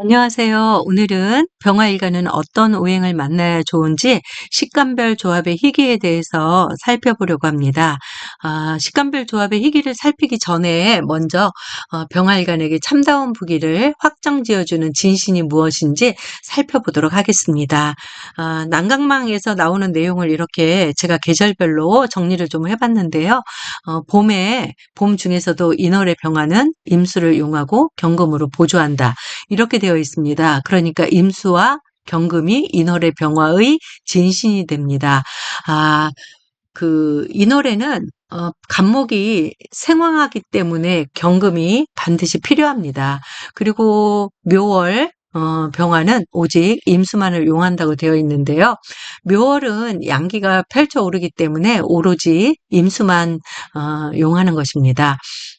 안녕하세요. 오늘은 병화일간은 어떤 오행을 만나야 좋은지 식감별 조합의 희귀에 대해서 살펴보려고 합니다. 아, 식감별 조합의 희귀를 살피기 전에 먼저 어, 병화일간에게 참다운 부기를 확정 지어주는 진신이 무엇인지 살펴보도록 하겠습니다. 아, 난강망에서 나오는 내용을 이렇게 제가 계절별로 정리를 좀 해봤는데요. 어, 봄에 봄 중에서도 인월의 병화는 임수를 용하고 경금으로 보조한다. 이렇게 되어 있습니다. 그러니까 임수와 경금이 인월의 병화의 진신이 됩니다. 아, 그 인월에는 어, 간목이 생황하기 때문에 경금이 반드시 필요합니다. 그리고 묘월 어, 병화는 오직 임수만을 용한다고 되어 있는데요. 묘월은 양기가 펼쳐 오르기 때문에 오로지 임수만 어, 용하는 것입니다.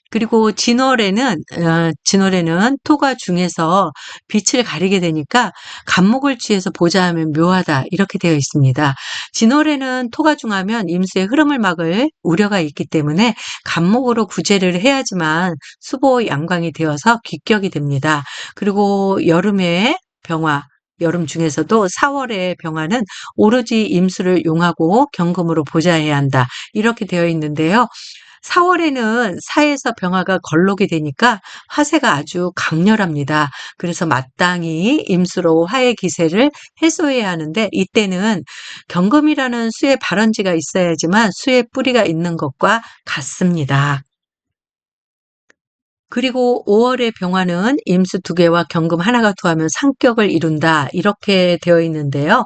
그리고 진월에는 어, 진월에는 토가 중에서 빛을 가리게 되니까 간목을 취해서 보자 하면 묘하다 이렇게 되어 있습니다. 진월에는 토가 중하면 임수의 흐름을 막을 우려가 있기 때문에 간목으로 구제를 해야지만 수보 양광이 되어서 귀격이 됩니다. 그리고 여름에 병화 여름 중에서도 4월의 병화는 오로지 임수를 용하고 경금으로 보좌해야 한다. 이렇게 되어 있는데요. 4월에는 사에서 병화가 걸록이 되니까 화세가 아주 강렬합니다. 그래서 마땅히 임수로 화의 기세를 해소해야 하는데 이때는 경금이라는 수의 발원지가 있어야지만 수의 뿌리가 있는 것과 같습니다. 그리고 5월의 병화는 임수 두 개와 경금 하나가 투하면 상격을 이룬다. 이렇게 되어 있는데요.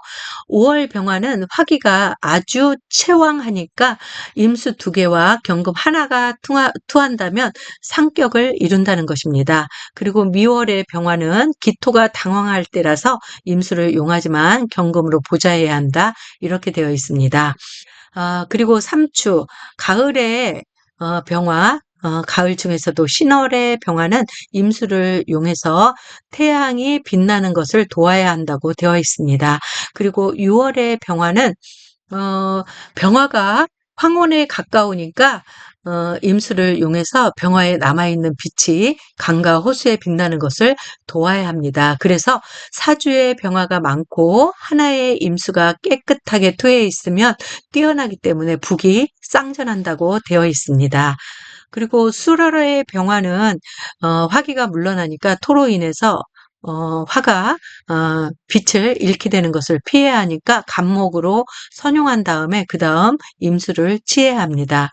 5월 병화는 화기가 아주 채왕하니까 임수 두 개와 경금 하나가 투한다면 상격을 이룬다는 것입니다. 그리고 미월의 병화는 기토가 당황할 때라서 임수를 용하지만 경금으로 보좌해야 한다. 이렇게 되어 있습니다. 아, 그리고 3추, 가을에 어, 병화, 어, 가을 중에서도 신월의 병화는 임수를 용해서 태양이 빛나는 것을 도와야 한다고 되어 있습니다. 그리고 6월의 병화는 어, 병화가 황혼에 가까우니까 어, 임수를 용해서 병화에 남아있는 빛이 강과 호수에 빛나는 것을 도와야 합니다. 그래서 사주에 병화가 많고 하나의 임수가 깨끗하게 투해 있으면 뛰어나기 때문에 북이 쌍전한다고 되어 있습니다. 그리고 수라라의 병화는 어, 화기가 물러나니까 토로 인해서 어, 화가 어, 빛을 잃게 되는 것을 피해야 하니까 간목으로 선용한 다음에 그 다음 임수를 취해야 합니다.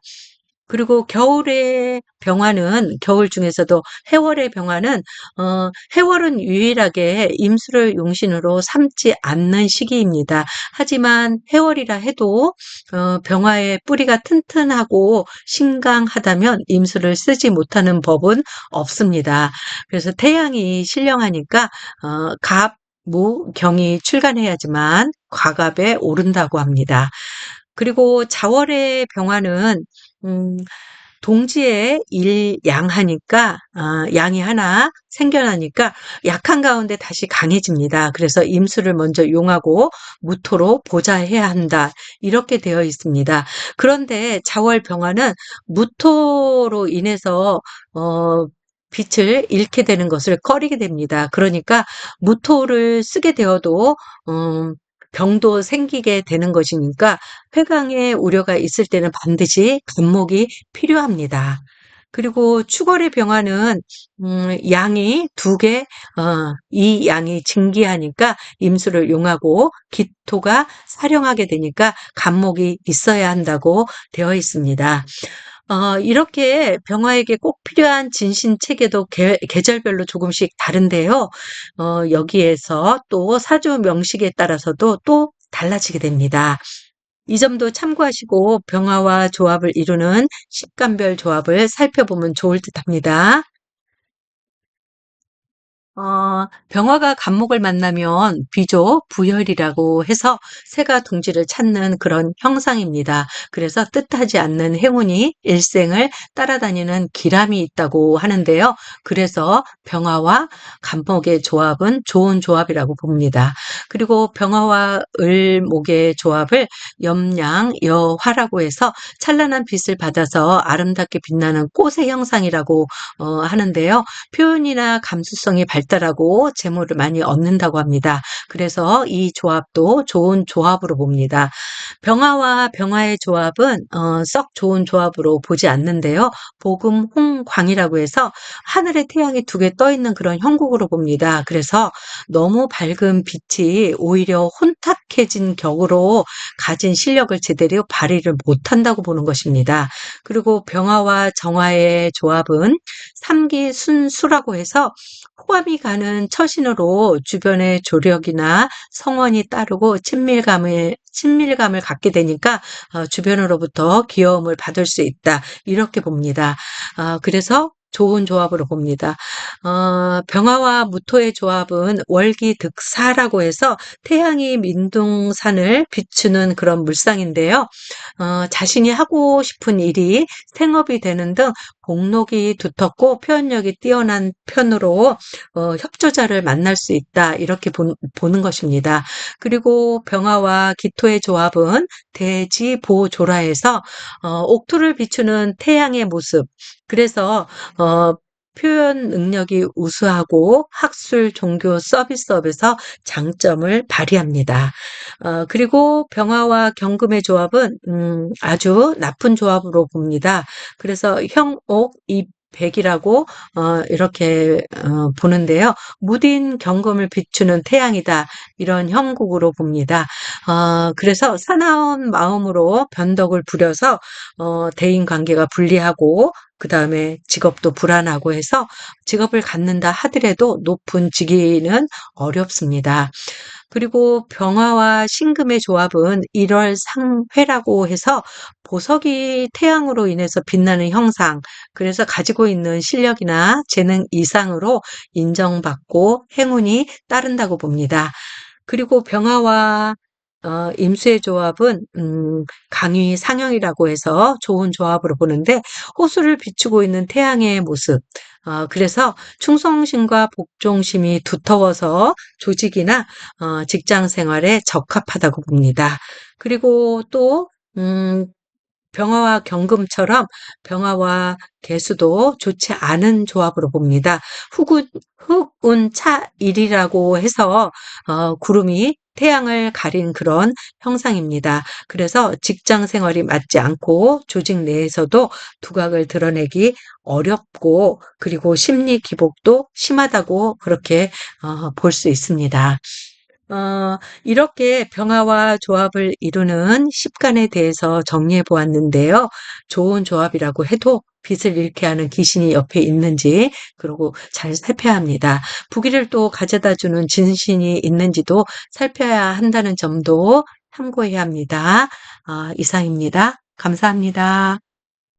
그리고 겨울의 병화는 겨울 중에서도 해월의 병화는 어, 해월은 유일하게 임수를 용신으로 삼지 않는 시기입니다. 하지만 해월이라 해도 어, 병화의 뿌리가 튼튼하고 신강하다면 임수를 쓰지 못하는 법은 없습니다. 그래서 태양이 신령하니까 어, 갑, 무, 경이 출간해야지만 과갑에 오른다고 합니다. 그리고 자월의 병화는 음, 동지에 일양하니까 아, 양이 하나 생겨나니까 약한 가운데 다시 강해집니다. 그래서 임수를 먼저 용하고 무토로 보좌해야 한다. 이렇게 되어 있습니다. 그런데 자월 병화는 무토로 인해서 어, 빛을 잃게 되는 것을 꺼리게 됩니다. 그러니까 무토를 쓰게 되어도 음, 병도 생기게 되는 것이니까 폐강의 우려가 있을 때는 반드시 간목이 필요합니다. 그리고 추월의 병화는 음, 양이 두 개, 어, 이 양이 증기하니까 임수를 용하고 기토가 사령하게 되니까 간목이 있어야 한다고 되어 있습니다. 어, 이렇게 병화에게 꼭 필요한 진신 체계도 계, 계절별로 조금씩 다른데요. 어, 여기에서 또 사주 명식에 따라서도 또 달라지게 됩니다. 이 점도 참고하시고 병화와 조합을 이루는 식감별 조합을 살펴보면 좋을 듯 합니다. 어, 병화가 간목을 만나면 비조, 부혈이라고 해서 새가 둥지를 찾는 그런 형상입니다. 그래서 뜻하지 않는 행운이 일생을 따라다니는 기람이 있다고 하는데요. 그래서 병화와 간목의 조합은 좋은 조합이라고 봅니다. 그리고 병화와 을목의 조합을 염양, 여화라고 해서 찬란한 빛을 받아서 아름답게 빛나는 꽃의 형상이라고 어, 하는데요. 표현이나 감수성이 발달 있다라고 재물을 많이 얻는다고 합니다. 그래서 이 조합도 좋은 조합으로 봅니다. 병화와 병화의 조합은 어, 썩 좋은 조합으로 보지 않는데요. 복음 홍광이라고 해서 하늘에 태양이 두 개 떠 있는 그런 형국으로 봅니다. 그래서 너무 밝은 빛이 오히려 혼탁해진 격으로 가진 실력을 제대로 발휘를 못한다고 보는 것입니다. 그리고 병화와 정화의 조합은 삼기 순수라고 해서 호감이 가는 처신으로 주변의 조력이나 성원이 따르고 친밀감을 친밀감을 갖게 되니까 어, 주변으로부터 귀여움을 받을 수 있다 이렇게 봅니다. 아, 그래서 좋은 조합으로 봅니다. 어, 병화와 무토의 조합은 월기득사라고 해서 태양이 민둥산을 비추는 그런 물상인데요. 어, 자신이 하고 싶은 일이 생업이 되는 등 공록이 두텁고 표현력이 뛰어난 편으로 어, 협조자를 만날 수 있다 이렇게 보, 는 것입니다. 그리고 병화와 기토의 조합은 대지보조라에서 어, 옥토를 비추는 태양의 모습 그래서 어, 표현 능력이 우수하고 학술, 종교, 서비스업에서 장점을 발휘합니다. 어, 그리고 병화와 경금의 조합은 음, 아주 나쁜 조합으로 봅니다. 그래서 형옥, 입, 백이라고 어, 이렇게 어, 보는데요. 무딘 경금을 비추는 태양이다 이런 형국으로 봅니다. 어, 그래서 사나운 마음으로 변덕을 부려서 어, 대인 관계가 불리하고 그 다음에 직업도 불안하고 해서 직업을 갖는다 하더라도 높은 직위는 어렵습니다. 그리고 병화와 신금의 조합은 1월 상회라고 해서 보석이 태양으로 인해서 빛나는 형상, 그래서 가지고 있는 실력이나 재능 이상으로 인정받고 행운이 따른다고 봅니다. 그리고 병화와 어, 임수의 조합은 음, 강의 상형이라고 해서 좋은 조합으로 보는데 호수를 비추고 있는 태양의 모습. 어, 그래서 충성심과 복종심이 두터워서 조직이나 어, 직장 생활에 적합하다고 봅니다. 그리고 또 음, 병화와 경금처럼 병화와 개수도 좋지 않은 조합으로 봅니다. 흑운, 흑운 차일이라고 해서 어, 구름이 태양을 가린 그런 형상입니다. 그래서 직장 생활이 맞지 않고 조직 내에서도 두각을 드러내기 어렵고 그리고 심리 기복도 심하다고 그렇게 어, 볼 수 있습니다. 어, 이렇게 병화와 조합을 이루는 십간에 대해서 정리해 보았는데요. 좋은 조합이라고 해도 빛을 잃게 하는 귀신이 옆에 있는지 그리고 잘 살펴야 합니다. 부기를 또 가져다 주는 진신이 있는지도 살펴야 한다는 점도 참고해야 합니다. 아, 이상입니다. 감사합니다.